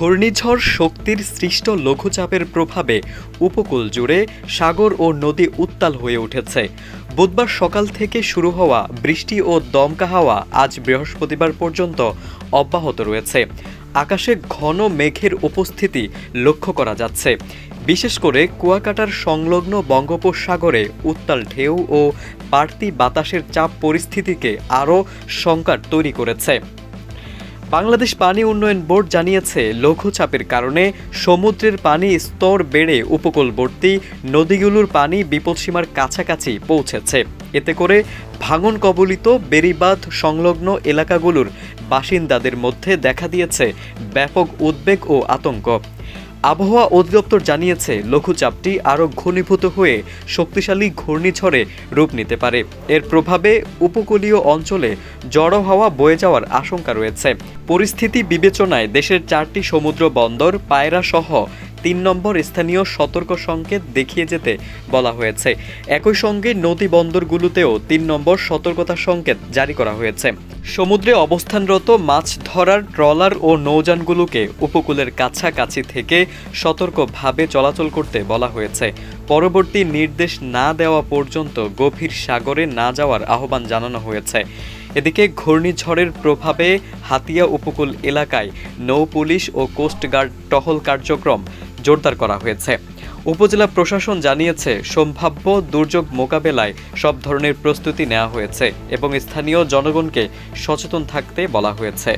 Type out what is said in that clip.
ঘূর্ণিঝড় শক্তির সৃষ্ট লঘুচাপের প্রভাবে উপকূল জুড়ে সাগর ও নদী উত্তাল হয়ে উঠেছে। বুধবার সকাল থেকে শুরু হওয়া বৃষ্টি ও দমকা হাওয়া আজ বৃহস্পতিবার পর্যন্ত অব্যাহত রয়েছে। আকাশে ঘন মেঘের উপস্থিতি লক্ষ্য করা যাচ্ছে। বিশেষ করে কুয়াকাটার সংলগ্ন বঙ্গোপসাগরে উত্তাল ঢেউ ও বাড়তি বাতাসের চাপ পরিস্থিতিকে আরও সংকট তৈরি করেছে। বাংলাদেশ পানি উন্নয়ন বোর্ড জানিয়েছে, লঘুচাপের কারণে সমুদ্রের পানি স্তর বেড়ে উপকূলবর্তী নদীগুলোর পানি বিপদসীমার কাছাকাছি পৌঁছেছে। এতে করে ভাঙন কবলিত বেড়িবাঁধ সংলগ্ন এলাকাগুলোর বাসিন্দাদের মধ্যে দেখা দিয়েছে ব্যাপক উদ্বেগ ও আতঙ্ক। আবহাওয়া অধিদপ্তর জানিয়েছে, লঘুচাপটি আরও ঘনীভূত হয়ে শক্তিশালী ঘূর্ণিঝড়ে রূপ নিতে পারে। এর প্রভাবে উপকূলীয় অঞ্চলে জড়ো হাওয়া বয়ে যাওয়ার আশঙ্কা রয়েছে। পরিস্থিতি বিবেচনায় দেশের চারটি সমুদ্র বন্দর, পায়রা সহ তিন নম্বর স্থানীয় সতর্ক সংকেত দেখিয়ে যেতে বলা হয়েছে। একই সঙ্গে নদী বন্দরগুলোতেও তিন নম্বর সতর্কতা সংকেত জারি করা হয়েছে। সমুদ্রে অবস্থানরত মাছ ধরার ট্রলার ও নৌযানগুলোকে উপকূলের কাছাকাছি থেকে সতর্কভাবে চলাচল করতে বলা হয়েছে। পরবর্তী নির্দেশ না দেওয়া পর্যন্ত গভীর সাগরে না যাওয়ার আহ্বান জানানো হয়েছে। এদিকে ঘূর্ণিঝড়ের প্রভাবে হাতিয়া উপকূল এলাকায় নৌ পুলিশ ও কোস্টগার্ড টহল কার্যক্রম জোরদার করা হয়েছে। উপজেলা প্রশাসন জানিয়েছে, সম্ভাব্য দুর্যোগ মোকাবেলায় সব ধরনের প্রস্তুতি নেওয়া হয়েছে এবং স্থানীয় জনগণকে সচেতন থাকতে বলা হয়েছে।